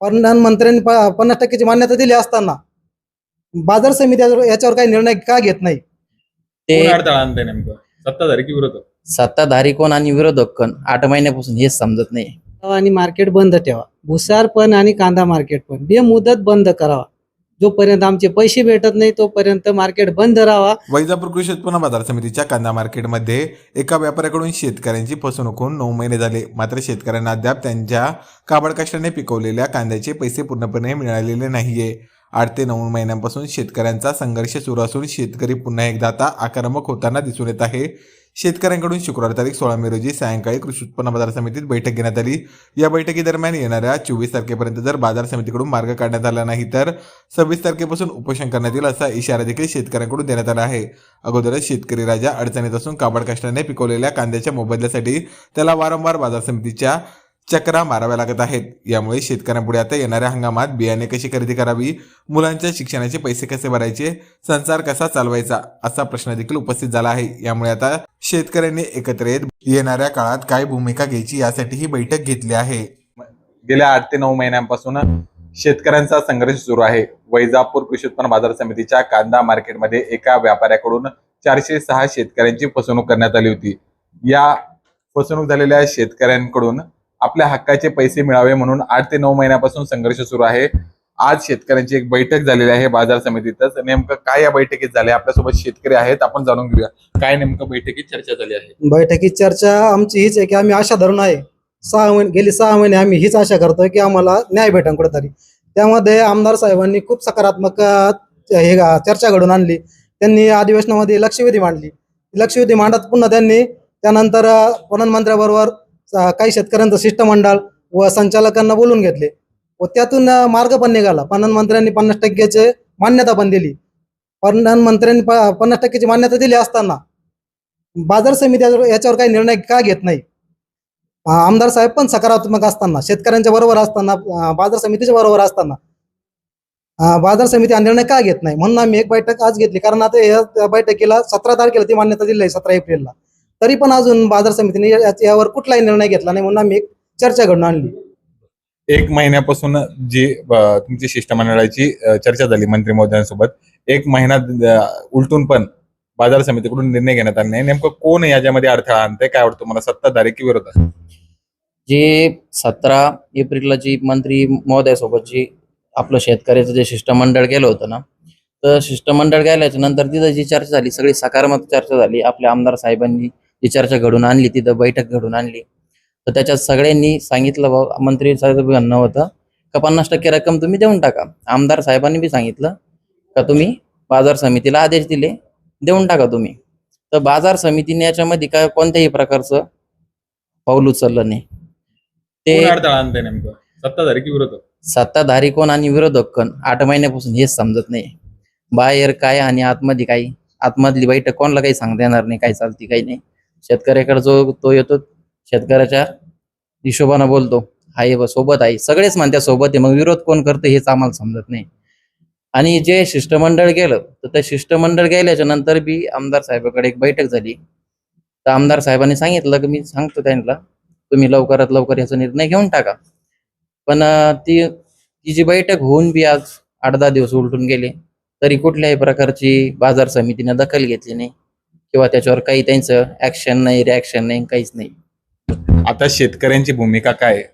प्रधानमंत्र्यांनी प- पन्नास टक्क्याची मान्यता दिली असताना बाजार समिती याच्यावर याच्यावर काही निर्णय का घेत नाही? ते कोण अडथळा आणते नेमकं? सत्ताधारी की विरोधक? सत्ताधारी कोण आणि विरोधक कोण? आठ महिन्यापासून हेच समजत नाही. आणि मार्केट बंद ठेवा. भुसार पण आणि कांदा मार्केट पण. बेमुदत बंद करावा. जोपर्यंत आमचे पैसे भेटत नाही तोपर्यंत मार्केट बंद राहावा. वैजापूर कृषी उत्पन्न बाजार समितीच्या कांदा मार्केटमध्ये एका व्यापाऱ्याकडून शेतकऱ्यांची फसवणूक होऊन नऊ महिने झाले. मात्र शेतकऱ्यांना अद्याप त्यांच्या काबड कष्टाने पिकवलेल्या कांद्याचे पैसे पूर्णपणे मिळालेले नाहीये. आठ ते नऊ महिन्यांपासून शेतकऱ्यांचा संघर्ष सुरू असून शेतकरी पुन्हा एकदा आता आक्रमक होताना दिसून येत आहे. शेतकऱ्यांकडून शुक्रवार तारीख सोळा मे रोजी सायंकाळी कृषी उत्पन्न बाजार समितीत बैठक घेण्यात आली. या बैठकीदरम्यान येणाऱ्या चोवीस तारखेपर्यंत जर बाजार समितीकडून मार्ग काढण्यात आला नाही तर सव्वीस तारखेपासून उपोषण करण्यात येईल असा इशारा देखील शेतकऱ्यांकडून देण्यात आला आहे. अगोदरच शेतकरी राजा अडचणीत असून काबड कष्टाने पिकवलेल्या कांद्याच्या मोबदल्यासाठी त्याला वारंवार बाजार समितीच्या चक्रा माराव्या लागत आहेत. यामुळे शेतकऱ्यांपुढे आता येणाऱ्या हंगामात बियाणे कशी खरेदी करावी? मुलांच्या शिक्षणाचे पैसे कसे भरायचे? संसार कसा चालवायचा? असा प्रश्न देखील उपस्थित झाला आहे. यामुळे आता शेतकऱ्यांनी एकत्र येत येणाऱ्या काळात काय भूमिका घ्यायची यासाठी ही बैठक घेतली आहे. गेल्या आठ ते नऊ महिन्यांपासून शेतकऱ्यांचा संघर्ष सुरू आहे. वैजापूर कृषी उत्पन्न बाजार समितीच्या कांदा मार्केटमध्ये एका व्यापाऱ्याकडून चारशे सहा शेतकऱ्यांची फसवणूक करण्यात आली होती. या फसवणूक झालेल्या शेतकऱ्यांकडून आपल्या हक्काचे पैसे मिळावे म्हणून आठ ते नऊ महिन्यापासून संघर्ष सुरू आहे. आज शेतकऱ्यांची एक बैठक झालेली आहे बाजार समितीतच. नेमकं काय या बैठकीत झाले आपल्यासोबत शेतकरी आहेत. आपण जाणून घेऊया. काय नेमकं बैठकीत चर्चा झाली आहे? बैठकीत चर्चा आमची हीच आहे की आम्ही आशा धरून आहे. सहा महिने गेली सहा महिने आम्ही हीच आशा करतोय की आम्हाला न्याय भेटन कुठेतरी. त्यामध्ये आमदार साहेबांनी खूप सकारात्मक हे चर्चा घडून आणली. त्यांनी अधिवेशनामध्ये लक्षवेधी मांडली. लक्षवेधी मांडत पुन्हा त्यांनी त्यानंतर पणन मंत्र्याबरोबर काही शेतकऱ्यांचं शिष्टमंडळ व संचालकांना बोलून घेतले व त्यातून मार्ग पण निघाला. प्रधानमंत्र्यांनी पन्नास टक्क्याचे मान्यता पण दिली. प्रधानमंत्र्यांनी पन्नास टक्क्याची मान्यता दिली असताना बाजार समिती याच्यावर काही निर्णय का घेत नाही? आमदार साहेब पण सकारात्मक असताना शेतकऱ्यांच्या बरोबर असताना बाजार समितीच्या बरोबर असताना बाजार समिती हा निर्णय का घेत नाही? म्हणून आम्ही एक बैठक आज घेतली. कारण आता या बैठकीला सतरा तारखेला ती मान्यता दिली आहे सतरा एप्रिलला. तरी पण अजून बाजार समितीने या- यावर कुठलाही निर्णय घेतला नाही म्हणून आम्ही एक चर्चा घडून आणली. एक महिन्यापासून जी अ, तुमची शिष्टमंडळाची अ, चर्चा झाली मंत्री महोदयांसोबत. एक महिना अ, उलटून पण बाजार समितीकडून निर्णय घेण्यात आले नाही. नेमकं कोण याच्यामध्ये अडथळा आणतंय? काय वाटतं मला सत्ताधारी की विरोधात जे सतरा एप्रिलला जी मंत्री महोदयासोबत जी आपलं शेतकऱ्याचं जे शिष्टमंडळ गेलं होतं ना तर शिष्टमंडळ गेल्याच्यानंतर तिथं जी चर्चा झाली सगळी सकारात्मक चर्चा झाली. आपल्या आमदार साहेबांनी जी चर्चा घडून आणली तिथं बैठक घडून आणली. तर त्याच्यात सगळ्यांनी सांगितलं बा मंत्री साहेब म्हणणं होतं का पन्नास टक्के रक्कम तुम्ही देऊन टाका. आमदार साहेबांनी बी सांगितलं का तुम्ही बाजार समितीला आदेश दिले देऊन टाका तुम्ही. तर बाजार समितीने याच्यामध्ये काय कोणत्याही प्रकारचं पाऊल उचललं नाही. ते सत्ताधारी की विरोधक? सत्ताधारी कोण आणि विरोधक कोण? आठ महिन्यापासून हेच समजत नाही. बाहेर काय आणि आतमध्ये काय? आतमधली बैठक कोणाला काही सांगता येणार नाही काय चालती काही नाही. शेतकऱ्याकडे जो तो येतो शेतकऱ्याच्या हिशोबानं बोलतो हाय सोबत आहे. सगळेच म्हणत्या सोबत आहे. मग विरोध कोण करतं हेच आम्हाला समजत नाही. आणि जे शिष्टमंडळ गेलं तर त्या शिष्टमंडळ गेल्याच्यानंतर बी आमदार साहेबाकडे एक बैठक झाली. तर आमदार साहेबांनी सांगितलं की मी सांगतो त्यांना तुम्ही लवकरात लवकर याचा निर्णय घेऊन टाका. पण ती ती जी बैठक होऊन बी आज आठ दहा दिवस उलटून गेले. तरी कुठल्याही प्रकारची बाजार समितीने दखल घेतली नाही. किंवा त्याच्यावर काही त्यांचं ऍक्शन नाही रिॲक्शन नाही काहीच नाही. आता शेतकऱ्यांची भूमिका काय? आहे?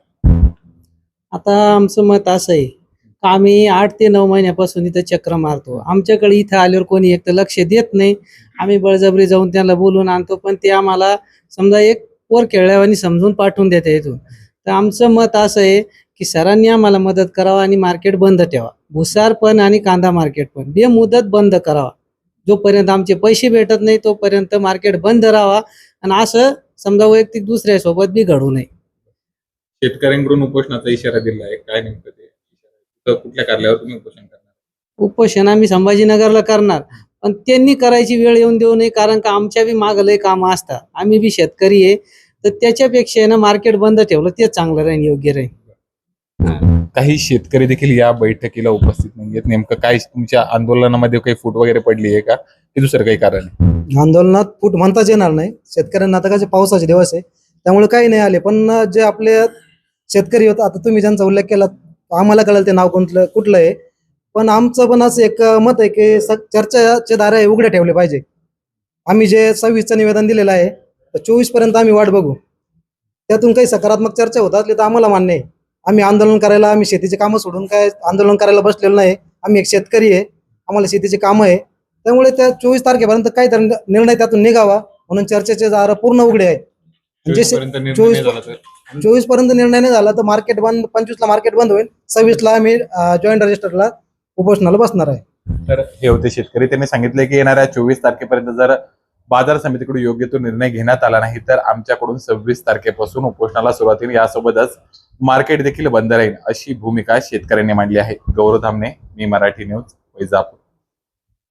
आता आमचं मत असं आहे का आम्ही आठ ते नऊ महिन्यापासून इथं चक्र मारतो. आमच्याकडे इथं आल्यावर कोणी एक तर लक्ष देत नाही. आम्ही बळजबरी जाऊन त्यांना बोलून आणतो पण ते आम्हाला समजा एक पोर खेळल्यावानी समजून पाठवून देते इथून. तर आमचं मत असं आहे की सरांनी आम्हाला मदत करावा आणि मार्केट बंद ठेवा. भुसार पण आणि कांदा मार्केट पण. बेमुदत बंद करावा. जोपर्यंत आमचे पैसे भेटत नाही तोपर्यंत मार्केट बंद राहावा. आणि असं समजा वैयक्तिक दुसऱ्यासोबत बी घडू नये. शेतकऱ्यांकडून उपोषणाचा इशारा दिला आहे. काय नेमकं ते? कुठं- कुठल्या कार्यालयावर तुम्ही उपोषण करणार? उपोषण आम्ही संभाजीनगरला करणार. पण त्यांनी करायची वेळ येऊन देऊ नये कारण का आमच्या बी मागं लय कामं असतात. आम्ही बी शेतकरी आहे. तर त्याच्यापेक्षा ना मार्केट बंद ठेवलं ते चांगलं राहील योग्य राहील काही शेतकरी देखील या बैठकीला उपस्थित नाहीयेत. नेमकं काय तुमच्या आंदोलनामध्ये काही फूट वगैरे पडली आहे का? की दुसरं काही कारण आहे. आंदोलनात फूट म्हणताच येणार नाही. शेतकऱ्यांना आता कसे पावसाचे दिवस आहे. त्यामुळे काही नाही आले. पण जे आपले शेतकरी होतं आता तुम्ही ज्यांचा उल्लेख केला आम्हाला कळलं ते नाव कोणतं कुठलं आहे. पण आमचं पण असं एक मत आहे की स- चर्चाचे दारे उघडे ठेवले पाहिजे. आम्ही जे सव्वीसचं निवेदन दिलेलं आहे तर चोवीसपर्यंत आम्ही वाट बघू. त्यातून काही सकारात्मक चर्चा होत असली तर आम्हाला मान्य आहे. आम्ही आंदोलन करायला आम्ही शेतीची कामं सोडून काय आंदोलन करायला बसलेलो नाही. आम्ही एक शेतकरी आहे. आम्हाला शेतीची कामं आहे. त्यामुळे त्या चोवीस तारखेपर्यंत काहीतरी निर्णय त्यातून निघावा म्हणून चर्चेचे दार पूर्ण उघडे आहेत. म्हणजे चोवीस- चोवीसपर्यंत निर्णय नाही झाला तर मार्केट बंद पंचवीसला मार्केट बंद होईल. सव्वीसला आम्ही जॉईंट रजिस्टरला उपोषणाला बसणार आहे. तर हे होते शेतकरी. त्यांनी सांगितले की येणाऱ्या चोवीस तारखेपर्यंत जर बाजार समितीकडून योग्य तो निर्णय घेण्यात आला नाही तर आमच्याकडून सव्वीस तारखेपासून उपोषणाला सुरुवात होईल. यासोबतच मार्केट देखील बंद राहील अशी भूमिका शेतकऱ्यांनी मांडली आहे. गौरव धामणे मी मराठी न्यूज वैजापूर.